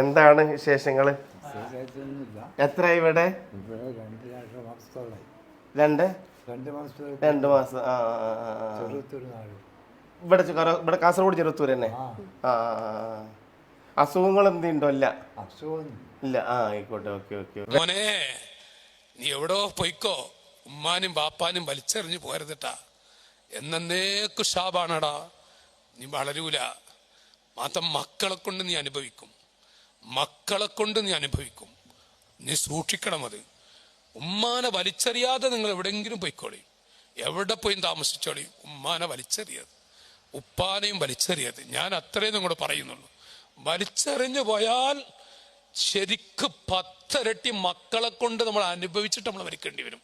എന്താണ് വിശേഷങ്ങൾ എത്ര ഇവിടെ? രണ്ട് രണ്ട്? മാസം ഇവിടെ ഇവിടെ കാസർഗോഡ് ചെറുത്തൂർ തന്നെ? ആ. അസുഖങ്ങൾ എന്തുണ്ടോ ഇല്ല? ഇല്ല. ആ ആയിക്കോട്ടെ. Okay okay. മോനെ നീ എവിടോ പൊയ്ക്കോ? ഉമ്മാനും ബാപ്പാനും വലിച്ചെറിഞ്ഞു പോരുതിട്ടാ. എന്നേക്കു ഷാബാണടാ നീ വളരൂല. മാത്രം മക്കളെ കൊണ്ട് നീ അനുഭവിക്കും. മക്കളെ കൊണ്ട് നീ അനുഭവിക്കും നീ സൂക്ഷിക്കണം അത്. ഉമ്മാനെ വലിച്ചെറിയാതെ നിങ്ങൾ എവിടെയെങ്കിലും പോയിക്കോളി. എവിടെ പോയി താമസിച്ചോളി. ഉമ്മാനെ വലിച്ചെറിയത്. ഉപ്പാനെയും വലിച്ചെറിയത്. ഞാൻ അത്രയും നിങ്ങളോട് പറയുന്നുള്ളൂ. വലിച്ചെറിഞ്ഞു പോയാൽ ശരിക്ക് പത്തരട്ടി മക്കളെ കൊണ്ട് നമ്മൾ അനുഭവിച്ചിട്ട് നമ്മൾ മരിക്കേണ്ടി വരും.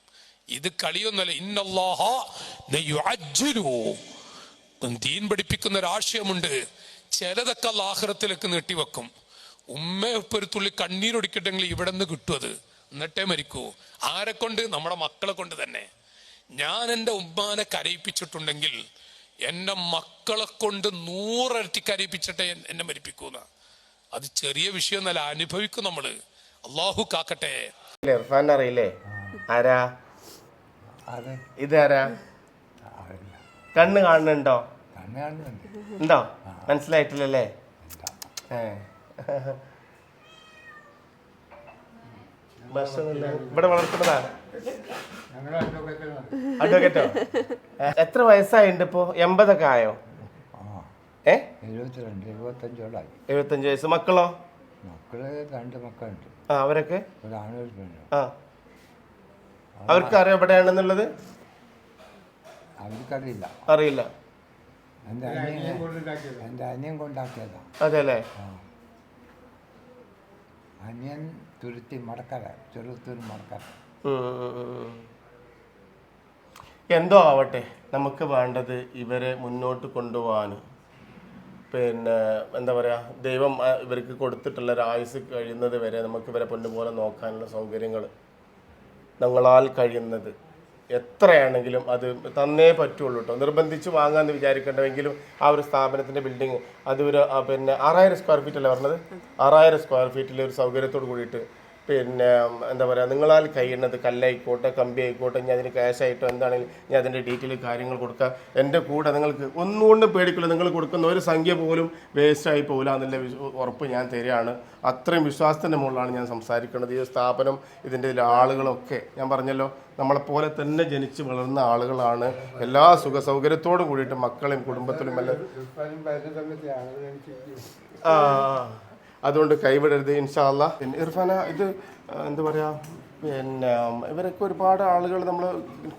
ഇത് കളിയൊന്നുമല്ല. ഇന്നല്ലാഹ. ദീൻ പഠിപ്പിക്കുന്ന ഒരു ആശയമുണ്ട് ചിലതൊക്കെ ആഹ്റത്തിലേക്ക് നീട്ടിവെക്കും. ഉമ്മ ഇപ്പൊ ഒരു തുള്ളി കണ്ണീരൊടിക്കട്ടെങ്കിൽ ഇവിടെ നിന്ന് കിട്ടും അത്. എന്നിട്ടേ മരിക്കൂ. ആരെ കൊണ്ട്? നമ്മുടെ മക്കളെ കൊണ്ട് തന്നെ. ഞാൻ എന്റെ ഉമ്മാനെ കരയിപ്പിച്ചിട്ടുണ്ടെങ്കിൽ എന്റെ മക്കളെ കൊണ്ട് നൂറരട്ടി കരയിപ്പിച്ചിട്ടേ എന്നെ മരിപ്പിക്കൂന്ന. അത് ചെറിയ വിഷയമൊന്നല്ല അനുഭവിക്കും നമ്മൾ അള്ളാഹു കാക്കട്ടെ. ഇർഫാൻ അറിയില്ലേ? ആരാ? അത്. ഇതാരാ? കാണുന്നുണ്ടോ? കണ്ണ് കാണുന്നുണ്ട്. ഉണ്ടോ? മനസ്സിലായിട്ടില്ലല്ലേ? ഏ. ഇവിടെ വളർത്തുന്നതാണ്. അഡ്വക്കേറ്റ് അഡ്വക്കേറ്റോ എത്ര വയസ്സായിണ്ട് ഇപ്പോ? എൺപതൊക്കെ ആയോ? ഏ? എഴുപത്തിരണ്ട് എഴുപത്തഞ്ചോളായി. എഴുപത്തഞ്ച് വയസ്സ്. മക്കളോ? മക്കൾ രണ്ട് മക്കളുണ്ട്. ആ അവരൊക്കെ? ആ. അവർക്ക് അറിയാം എവിടെയാണെന്നുള്ളത്? അവർക്കറിയില്ല. അറിയില്ല. എന്റെ അനിയൻ എന്റെ അനിയൻ കൊണ്ടാക്കിയതാ. അതെ അല്ലേ അനിയൻ തുരുത്തി മടക്കര ചെറുത്തൂർ മടക്കര. എന്തോ ആവട്ടെ നമുക്ക് വേണ്ടത് ഇവരെ മുന്നോട്ട് കൊണ്ടുപോകാൻ പിന്നെ എന്താ പറയുക ദൈവം ഇവർക്ക് കൊടുത്തിട്ടുള്ള ഒരു ആയുസ് കഴിയുന്നത് വരെ നമുക്ക് ഇവരെ പൊന്നുപോലെ നോക്കാനുള്ള സൗകര്യങ്ങൾ ഞങ്ങളാൽ കഴിയുന്നത്. എത്രയാണെങ്കിലും അത് തന്നേ പറ്റുള്ളൂ കേട്ടോ നിർബന്ധിച്ച് വാങ്ങാമെന്ന് വിചാരിക്കേണ്ടവെങ്കിലും ആ ഒരു സ്ഥാപനത്തിന്റെ ബിൽഡിങ് അത് ഒരു പിന്നെ ആറായിരം സ്ക്വയർ ഫീറ്റ് അല്ലേ പറഞ്ഞത്? ആറായിരം സ്ക്വയർ ഫീറ്റിലെ ഒരു സൗകര്യത്തോട് കൂടിയിട്ട് പിന്നെ എന്താ പറയുക നിങ്ങളാൽ കഴിയുന്നത് കല്ലായിക്കോട്ടെ കമ്പി ആയിക്കോട്ടെ ഞാൻ അതിന് ക്യാഷ് ആയിട്ടോ എന്താണെങ്കിലും ഞാൻ അതിന്റെ ഡീറ്റെയിൽ കാര്യങ്ങൾ കൊടുക്കുക എന്റെ കൂടെ നിങ്ങൾക്ക് ഒന്നുകൊണ്ടും പേടിക്കില്ല നിങ്ങൾ കൊടുക്കുന്ന ഒരു സംഖ്യ പോലും വേസ്റ്റായി പോകില്ല എന്നുള്ള ഉറപ്പ് ഞാൻ തരികയാണ്. അത്രയും വിശ്വാസത്തിന്റെ മുകളിലാണ് ഞാൻ സംസാരിക്കുന്നത്. ഈ സ്ഥാപനം ഇതിന്റെ ആളുകളൊക്കെ ഞാൻ പറഞ്ഞല്ലോ നമ്മളെപ്പോലെ തന്നെ ജനിച്ച് വളർന്ന ആളുകളാണ്. എല്ലാ സുഖ സൗകര്യത്തോടും കൂടിയിട്ട് മക്കളെയും കുടുംബത്തിലും എല്ലാം ആ. അതുകൊണ്ട് കൈവിടരുത് ഇൻഷാല്ല പിന്നെ ഇർഫാന ഇത് എന്താ പറയുക പിന്നെ ഇവരൊക്കെ ഒരുപാട് ആളുകൾ നമ്മൾ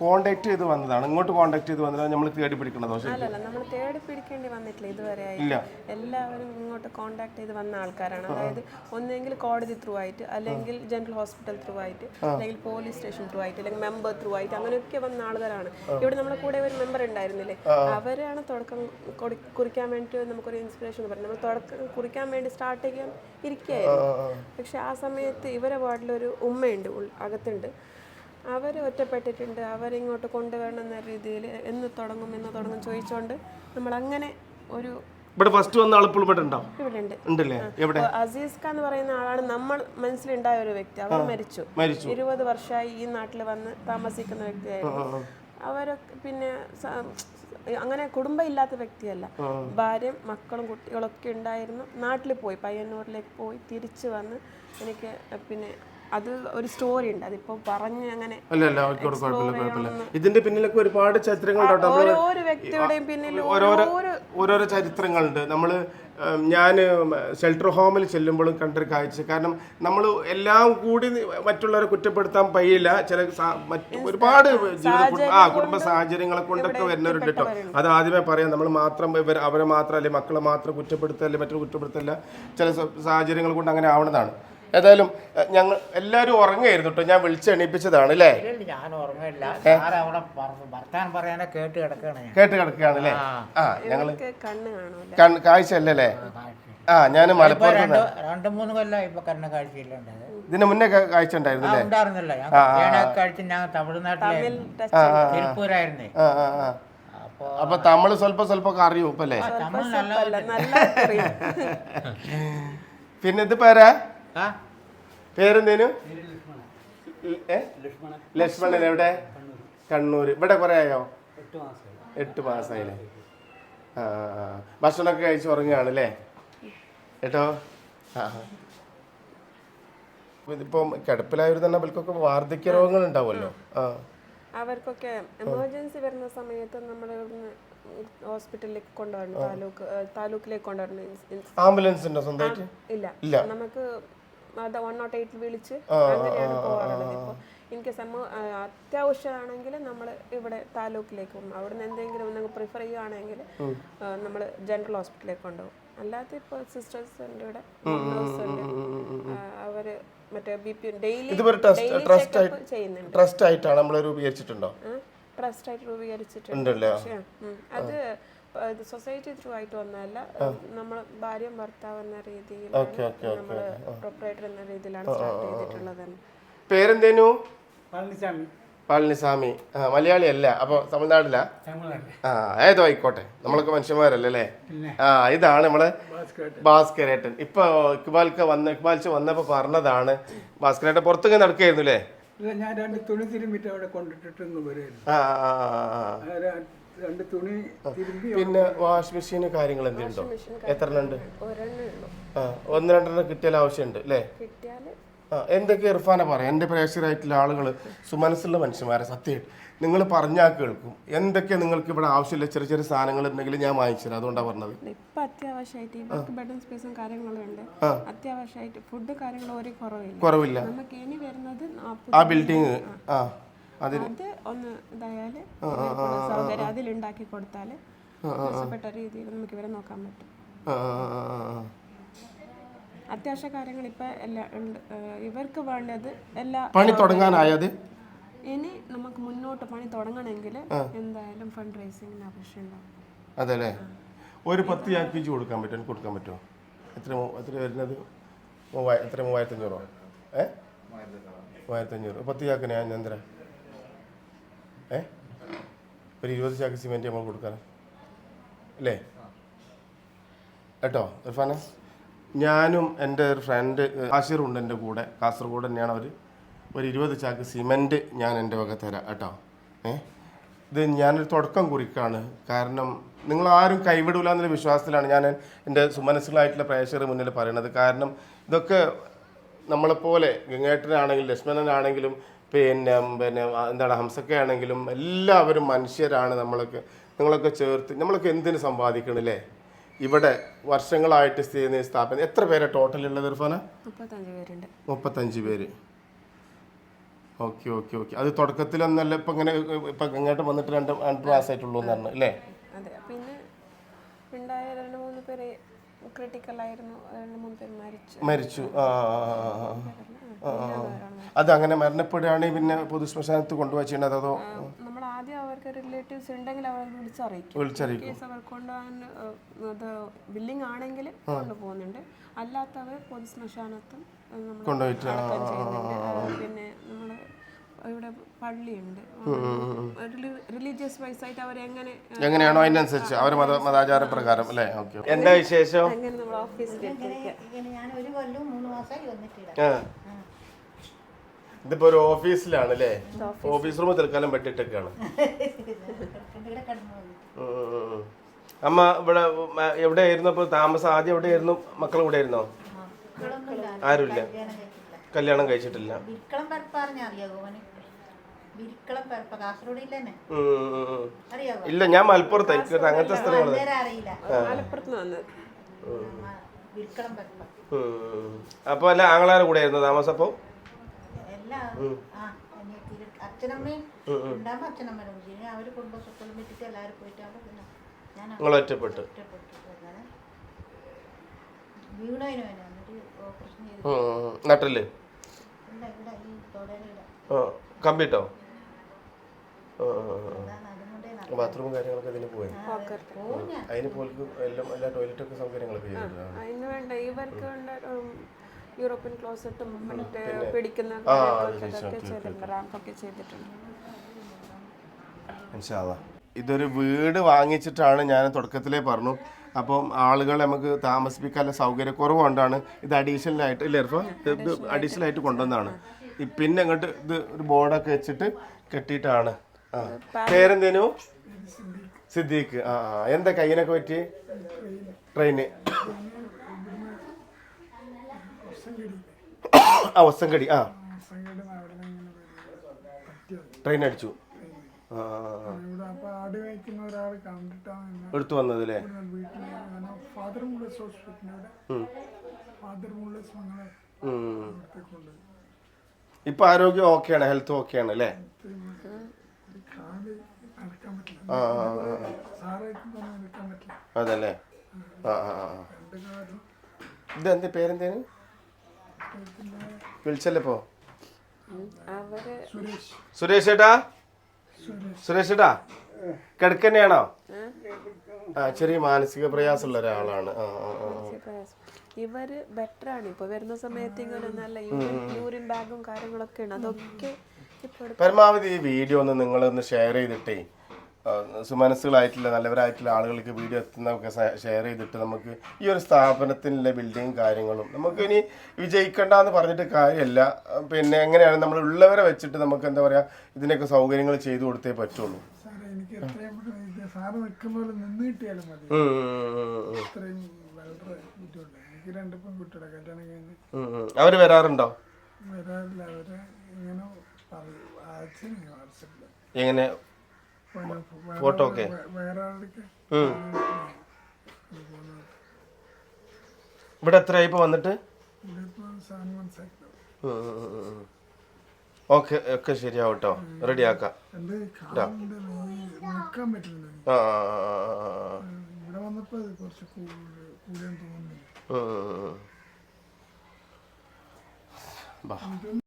കോണ്ടാക്ട് ചെയ്ത് വന്നതാണ്. ഇങ്ങോട്ട് കോണ്ടാക്ട് ചെയ്ത് വന്നതാണ് നമ്മൾ തേടി പിടിക്കുന്നത് ശരി അല്ലല്ല നമ്മൾ തേടി പിടിക്കേണ്ടി വന്നിട്ടില്ല ഇതുവരെ ഇല്ല. എല്ലാവരും ഇങ്ങോട്ട് കോണ്ടാക്ട് ചെയ്ത് വന്ന ആൾക്കാരാണ്. അതായത് ഒന്നെങ്കിൽ കോടതി ത്രൂ ആയിട്ട് അല്ലെങ്കിൽ ജനറൽ ഹോസ്പിറ്റൽ ത്രൂ ആയിട്ട് അല്ലെങ്കിൽ പോലീസ് സ്റ്റേഷൻ ത്രൂ ആയിട്ട് അല്ലെങ്കിൽ മെമ്പർ ത്രൂ ആയിട്ട് അങ്ങനെയൊക്കെ വന്ന ആളുകളാണ്. ഇവിടെ നമ്മുടെ കൂടെ ഒരു മെമ്പർ ഉണ്ടായിരുന്നില്ലേ? അവരാണ് തുടക്കം കുറിക്കാൻ വേണ്ടി നമുക്കൊരു ഇൻസ്പിറേഷൻ എന്ന് നമ്മൾ തുടക്കം കുറിക്കാൻ വേണ്ടി സ്റ്റാർട്ട് ചെയ്യാൻ ഇരിക്കുകയായിരുന്നു. പക്ഷെ ആ സമയത്ത് ഇവരെ വാർഡിലൊരു ഉമ്മയുണ്ട്. അകത്തുണ്ട്. അവർ ഒറ്റപ്പെട്ടിട്ടുണ്ട്. അവരിങ്ങോട്ട് കൊണ്ടുവരണം എന്ന രീതിയിൽ എന്ന് തുടങ്ങും എന്ന് തുടങ്ങും ചോദിച്ചുകൊണ്ട് നമ്മൾ അങ്ങനെ ഒരു ഇവിടെ ഫസ്റ്റ് വന്ന ആൾ ഇവിടെ ഉണ്ടല്ലേ? എവിടെ? അസീസ് ഖാൻ എന്ന് പറയുന്ന ആളാണ് നമ്മൾ മനസ്സിലുണ്ടായ ഒരു വ്യക്തി. അവർ മരിച്ചു. മരിച്ചു. ഇരുപത് വർഷമായി ഈ നാട്ടിൽ വന്ന് താമസിക്കുന്ന വ്യക്തിയായിരുന്നു. അവരൊക്കെ പിന്നെ അങ്ങനെ കുടുംബം ഇല്ലാത്ത വ്യക്തിയല്ല. ഭാര്യയും മക്കളും കുട്ടികളൊക്കെ ഉണ്ടായിരുന്നു. നാട്ടിൽ പോയി പയ്യന്നൂരിലേക്ക് പോയി തിരിച്ചു വന്ന് എനിക്ക് പിന്നെ അത് ഒരു സ്റ്റോറി ഉണ്ട്. അതിപ്പോ പറഞ്ഞ് അങ്ങനെ അല്ലല്ല കുഴപ്പമില്ല ഇതിന്റെ പിന്നിലൊക്കെ ഒരുപാട് ചരിത്രങ്ങളുണ്ട് ഓരോ വ്യക്തിയുടെയും പിന്നിൽ ഓരോരോ ഓരോ ഓരോരോ ചരിത്രങ്ങളുണ്ട്. നമ്മൾ ഞാൻ ഷെൽട്ടർ ഹോമിൽ ചെല്ലുമ്പോഴും കണ്ടൊരു കാഴ്ച. കാരണം നമ്മൾ എല്ലാം കൂടി മറ്റുള്ളവരെ കുറ്റപ്പെടുത്താൻ പയ്യില്ല ചില മറ്റു മറ്റ് ഒരുപാട് ജീവിത ആ കുടുംബ സാഹചര്യങ്ങളെ കൊണ്ടൊക്കെ വരുന്നവരുണ്ട് കേട്ടോ. അത് ആദ്യമേ പറയാം. നമ്മൾ മാത്രം ഇവർ അവരെ മാത്രം അല്ലെങ്കിൽ മക്കളെ മാത്രം കുറ്റപ്പെടുത്തല്ലേ മറ്റൊരു കുറ്റപ്പെടുത്തല്ല. ചില സാഹചര്യങ്ങൾ കൊണ്ട് അങ്ങനെ ആവണതാണ്. ഏതായാലും ഞങ്ങൾ എല്ലാരും ഉറങ്ങായിരുന്നു കേട്ടോ ഞാൻ വിളിച്ചെണീപ്പിച്ചതാണ് അല്ലേ? ഇല്ല, ഞാൻ ഉറങ്ങില്ല പറ- വർത്താനം കേട്ട് കിടക്കുകയാണ് അല്ലേ കേട്ട് ആ. ഞങ്ങൾ കണ്ണ് കാഴ്ച അല്ലേ? ആ ഞാൻ മലപ്പുറത്ത് രണ്ട് മൂന്ന് കൊല്ലം ഇപ്പൊ കണ്ണ കാഴ്ചയിലുണ്ടത് ഇതിന് മുന്നേ കാഴ്ച ഉണ്ടായിരുന്നു അല്ലേ ഉണ്ടായിരുന്നില്ല. ഞാൻ കഴിച്ച് ഞാൻ തിരുപ്പൂരായിരുന്നേ. അപ്പൊ തമിഴ് സ്വല്പ സ്വല്പൊക്കെ അറിയൂ ഇപ്പല്ലേ? നല്ല നല്ല പിന്നെ ഇത് പേരാ ആ? പേരെന്തേനു? ഏ? ലക്ഷ്മണൻ എവിടെ? കണ്ണൂർ ഇവിടെ കുറെ ആയോ? എട്ട് മാസമായില്ലേ ആ. ഭക്ഷണമൊക്കെ കഴിച്ച് ഉറങ്ങുകയാണ് അല്ലേ കേട്ടോ? ആ. ഇതിപ്പം കിടപ്പിലായവർ തന്നെ അവർക്കൊക്കെ വാർദ്ധക്യ രോഗങ്ങൾ ഉണ്ടാവുമല്ലോ ആ. അവർക്കൊക്കെ എമർജൻസി വരുന്ന സമയത്ത് നമ്മൾ ഹോസ്പിറ്റലിലേക്ക് കൊണ്ടുവരണം. താലൂക്ക് താലൂക്കിലേക്ക് കൊണ്ടുവരണം. ആംബുലൻസ് ഉണ്ടോ സ്വന്തമായിട്ട് ഇല്ല. ഇല്ല. നമുക്ക് അത് വൺ നോട്ട് എയ്റ്റിൽ വിളിച്ച് അങ്ങനെയാണ് പോകാറുള്ളത്. ഇപ്പോൾ ഇൻ കേസ് നമ്മൾ അത്യാവശ്യമാണെങ്കിൽ നമ്മൾ ഇവിടെ താലൂക്കിലേക്ക് പോകും. അവിടുന്ന് എന്തെങ്കിലും നിങ്ങൾ പ്രിഫർ ചെയ്യുകയാണെങ്കിൽ നമ്മൾ ജനറൽ ഹോസ്പിറ്റലിലേക്ക് കൊണ്ടുപോകും. അല്ലാതെ ഇപ്പോൾ സിസ്റ്റേഴ്സ് ഉണ്ട് ഇവിടെ അവർ മറ്റേ ബി പി ഡെയിലി ട്രസ്റ്റ് ആയിട്ട് ചെയ്യുന്നുണ്ട്. ട്രസ്റ്റ് നമ്മൾ രൂപീകരിച്ചിട്ടുണ്ടോ? ട്രസ്റ്റ് ആയിട്ട് രൂപീകരിച്ചിട്ടുണ്ട്. അത് ഇത് സൊസൈറ്റി ത്രൂ ആയിട്ട് വന്നതല്ല നമ്മൾ ഭാര്യ ഭർത്താവ് എന്ന രീതിയിൽ നമ്മൾ പ്രൊപ്പറേറ്റർ എന്ന രീതിയിലാണ് സ്റ്റാർട്ട് ചെയ്തിട്ടുള്ളത്. പേരെന്തേനു? പളനിസ്വാമി. പളനിസ്വാമി. മലയാളി അല്ല അപ്പൊ തമിഴ്നാട്ടിലാ ആ ഏതോ ആയിക്കോട്ടെ നമ്മളൊക്കെ മനുഷ്യന്മാരല്ലേ അല്ലേ? ആ ഇതാണ് നമ്മളെ ഭാസ്കരേട്ടൻ. ഇപ്പൊ ഇക്ബാൽക്ക് വന്ന ഇക്ബാൽച്ച് വന്നപ്പോ പറഞ്ഞതാണ് ഭാസ്കരേട്ടൻ പുറത്തൊക്കെ നടക്കായിരുന്നു അല്ലേ? ഞാൻ രണ്ട് തുണി തിരുമ്പിട്ട് അവിടെ കൊണ്ടിട്ടിട്ട് വരുന്നു വരുമായിരുന്നു രണ്ട് തുണി പിന്നെ വാഷ് മെഷീൻ കാര്യങ്ങൾ എന്തുണ്ടോ എത്ര ഉണ്ട്? ഉള്ളൂ. ആ ഒന്ന് രണ്ടെണ്ണം കിട്ടിയാൽ ആവശ്യമുണ്ട് അല്ലേ? ആ എന്തൊക്കെ ഇർഫാന പറയാം? എന്റെ പ്രേക്ഷകരായിട്ടുള്ള ആളുകൾ സുമനസ്സുള്ള മനുഷ്യന്മാരെ സത്യമായിട്ട്. നിങ്ങൾ പറഞ്ഞാൽ കേൾക്കും. എന്തൊക്കെ നിങ്ങൾക്ക് ഇവിടെ ആവശ്യമില്ല ചെറിയ ചെറിയ സാധനങ്ങൾ ഉണ്ടെങ്കിൽ ഞാൻ വാങ്ങിച്ചു തരാം. അതുകൊണ്ടാണ് പറഞ്ഞത്. ഇപ്പൊ അത്യാവശ്യമായിട്ട് ഇവർക്ക് ബെഡും സ്പേസും കാര്യങ്ങളും ഉണ്ട്. അത്യാവശ്യമായിട്ട് ഫുഡ് കാര്യങ്ങൾ ഒരു കുറവില്ല. കുറവില്ല. നമുക്ക് ഇനി വരുന്നത് ആ ബിൽഡിങ് ആ. അതിന് അത് ഒന്ന് ഇതായാൽ സൗകര്യം അതിലുണ്ടാക്കി കൊടുത്താൽ മെച്ചപ്പെട്ട രീതിയിൽ നമുക്ക് ഇവരെ നോക്കാൻ പറ്റും. അത്യാവശ്യ കാര്യങ്ങൾ ഇപ്പൊ എല്ലാം ഇവർക്ക് വേണ്ടത് എല്ലാ പണി തുടങ്ങാനായത് ഇനി നമുക്ക് മുന്നോട്ട് പണി തുടങ്ങണമെങ്കിൽ എന്തായാലും ഫണ്ട് റൈസിങ്ങിന് ആവശ്യം ഉണ്ടാവും. അതെല്ലേ? ഒരു പത്ത് ചാക്കിച്ച് കൊടുക്കാൻ പറ്റും കൊടുക്കാൻ പറ്റുമോ? എത്ര എത്ര വരുന്നത്? എത്ര മൂവായിരത്തഞ്ഞൂറോ? ഏ? മൂവായിരത്തഞ്ഞൂറ്. പത്ത് ചാക്കിന് ഞാൻ എന്തര ഏ? ഒരു ഇരുപത് ചാക്ക് സിമെന്റ് നമ്മൾ കൊടുക്കാൻ അല്ലേ? കേട്ടോ ഇർഫാന? ഞാനും എന്റെ ഒരു ഫ്രണ്ട് ആഷിറുണ്ട് എന്റെ കൂടെ. കാസർഗോഡ് തന്നെയാണ് അവർ ഒരു ഇരുപത് ചാക്ക് സിമെന്റ് ഞാൻ എന്റെ വക തരാം കേട്ടോ. ഏ? ഇത് ഞാനൊരു തുടക്കം കുറിക്കാണ്. കാരണം നിങ്ങൾ ആരും കൈവിടില്ല എന്നുള്ള വിശ്വാസത്തിലാണ് ഞാൻ എന്റെ സുമനസ്സുകളായിട്ടുള്ള പ്രേക്ഷകർ മുന്നിൽ പറയുന്നത്. കാരണം ഇതൊക്കെ നമ്മളെപ്പോലെ ഗംഗേട്ടനാണെങ്കിലും ലക്ഷ്മണനാണെങ്കിലും പിന്നെ പിന്നെ എന്താണ് ഹംസക്കയാണെങ്കിലും എല്ലാവരും മനുഷ്യരാണ് നമ്മളൊക്കെ. നിങ്ങളൊക്കെ ചേർത്ത് നമ്മളൊക്കെ എന്തിനു സമ്പാദിക്കണില്ലേ? ഇവിടെ വർഷങ്ങളായിട്ട് സ്ഥിതി ചെയ്യുന്ന സ്ഥാപനം എത്ര പേരെ ടോട്ടൽ ഉള്ളത് ഇർഫാന? മുപ്പത്തഞ്ച് പേര്. Okay okay okay. അത് തുടക്കത്തിലൊന്നല്ല ഇപ്പം ഇങ്ങനെ ഇപ്പം ഇങ്ങോട്ട് വന്നിട്ട് രണ്ട് രണ്ട് മാസമായിട്ടുള്ളൂ എന്ന് പറഞ്ഞു അല്ലേ? മരിച്ചു. ആ. അത് അങ്ങനെ മരണപ്പെടുകയാണെങ്കിൽ പിന്നെ പൊതു ശ്മശാനത്ത് കൊണ്ടുപോയി ചെയ്യണത് അതോ നമ്മൾ ആദ്യം അവർക്ക് റിലേറ്റീവ്സ് ഉണ്ടെങ്കിൽ അവർ വിളിച്ചറിയിക്കും. വിളിച്ചറിയിക്കും. കേസ് അവർ കൊണ്ടുപോകാൻ ബില്ലിംഗ് ആണെങ്കിൽ കൊണ്ടുപോകുന്നുണ്ട് അല്ലാത്തവർ പൊതു ശ്മശാനത്തും നമ്മൾ കൊണ്ടുപോയിട്ട് പിന്നെ നമ്മൾ ഇവിടെ പള്ളിയുണ്ട്. റിലീജിയസ് വൈസ് ആയിട്ട് അവർ എങ്ങനെ എങ്ങനെയാണോ അതിനനുസരിച്ച്? അവർ മത മതാചാര പ്രകാരം അല്ലേ? ഓക്കെ എന്താ വിശേഷം? അങ്ങനെ നമ്മൾ ഓഫീസിൽ ഞാൻ ഒരു കൊല്ലവും മൂന്ന് മാസമായി വന്നിട്ടില്ല. ഇതിപ്പോ ഒരു ഓഫീസിലാണ് അല്ലേ? ഓഫീസ്. റൂം തൽക്കാലം പെട്ടിട്ടൊക്കെയാണ്. അമ്മ ഇവിടെ എവിടെയായിരുന്നു? അപ്പോൾ താമസം ആദ്യം എവിടെയായിരുന്നു? മക്കൾ കൂടെ ആയിരുന്നോ ആരുമില്ല. കല്യാണം കഴിച്ചിട്ടില്ല. ഇല്ല ഞാൻ മലപ്പുറത്ത്. എനിക്ക് അങ്ങനത്തെ സ്ഥലങ്ങൾ അപ്പൊ അല്ല ആങ്ങളാരുടെ കൂടെ ആയിരുന്നു താമസം അപ്പോൾ അച്ഛനമ്മയും ഉണ്ടാകുമ്പോൾ അച്ഛനമ്മയുടെ പിന്നെ അവർ കുടുംബ സ്വത്തും വിട്ടിട്ട് എല്ലാവരും പോയിട്ട് പിന്നെ ഞാൻ ഒറ്റപ്പെട്ട്. നട്ടൽ കമ്പിട്ടോ? ബാത്റൂമും കാര്യങ്ങളൊക്കെ ഇതിന് പോയി. അതിന് പോലും എല്ലാം എല്ലാ ടോയ്ലറ്റൊക്കെ സൗകര്യങ്ങളൊക്കെ ചെയ്തിട്ടുണ്ട്. യൂറോപ്യൻ ക്ലോസറ്റും മറ്റേ പിടിക്കുന്ന കാര്യങ്ങളൊക്കെ ചെയ്തിട്ടുണ്ട് റാമ്പൊക്കെ ചെയ്തിട്ടുണ്ട്. ഇതൊരു വീട് വാങ്ങിച്ചിട്ടാണ് ഞാൻ തുടക്കത്തിലേ പറഞ്ഞു. അപ്പം ആളുകൾ നമുക്ക് താമസിപ്പിക്കാനുള്ള സൗകര്യക്കുറവുകൊണ്ടാണ് ഇത് അഡീഷണൽ ആയിട്ട് ഇല്ല ഇർഫ? ഇത് അഡീഷണൽ ആയിട്ട് കൊണ്ടുവന്നാണ് പിന്നെ അങ്ങോട്ട് ഇത് ഒരു ബോർഡൊക്കെ വെച്ചിട്ട് കെട്ടിയിട്ടാണ്. ആ. പേരെന്തേനു? സിദ്ദീഖ്. ആ ആ. എന്താ കയ്യിനൊക്കെ പറ്റി ട്രെയിന്. ആ ഒസങ്കടി ആ. ട്രെയിൻ അടിച്ചു എടുത്തു വന്നത് അല്ലേ ഇപ്പൊ ആരോഗ്യം ഓക്കെയാണ് ഹെൽത്ത് ഓക്കെയാണ് അല്ലേ? അതല്ലേ? ആ ആ ആ, ഇതെന്ത് പേരെന്തേന്? വിളിച്ചല്ലേ ഇപ്പോ? അവർ സുരേഷ്. സുരേഷ് ഏട്ടാ? സുരേഷ് ഏട്ടാ? കിടക്കന്നെയാണോ? ആ ചെറിയ മാനസിക പ്രയാസമുള്ള ഒരാളാണ്. ആ ആ ആ ഇവർ ബെറ്റർ ആണ്. ഇപ്പൊ വരുന്ന സമയത്ത് ഇങ്ങനെ നല്ല യൂറിൻ ബാഗും കാര്യങ്ങളൊക്കെ ഉണ്ട് അതൊക്കെ പരമാവധി ഈ വീഡിയോ ഒന്ന് നിങ്ങളൊന്ന് ഷെയർ ചെയ്തിട്ടേ സുമനസ്സുകളായിട്ടുള്ള നല്ലവരായിട്ടുള്ള ആളുകൾക്ക് വീഡിയോ എത്തുന്നതൊക്കെ ഷെയർ ചെയ്തിട്ട് നമുക്ക് ഈ ഒരു സ്ഥാപനത്തിനുള്ള ബിൽഡിങ് കാര്യങ്ങളും നമുക്ക് ഇനി വിജയിക്കണ്ട എന്ന് പറഞ്ഞിട്ട് കാര്യമല്ല പിന്നെ എങ്ങനെയാണ് നമ്മൾ ഉള്ളവരെ വെച്ചിട്ട് നമുക്ക് എന്താ പറയുക ഇതിനൊക്കെ സൗകര്യങ്ങൾ ചെയ്തു കൊടുത്തേ പറ്റുള്ളൂ. അവർ വരാറുണ്ടോ? എങ്ങനെ? ഫോട്ടോ ഒക്കെ വേറെ ആൾക്ക് ഇവിടെ എത്രയായി ഇപ്പൊ വന്നിട്ട്? ഓക്കെ ഒക്കെ ശരിയാവട്ടോ. റെഡി ആക്കാം ആ ആ, ആ,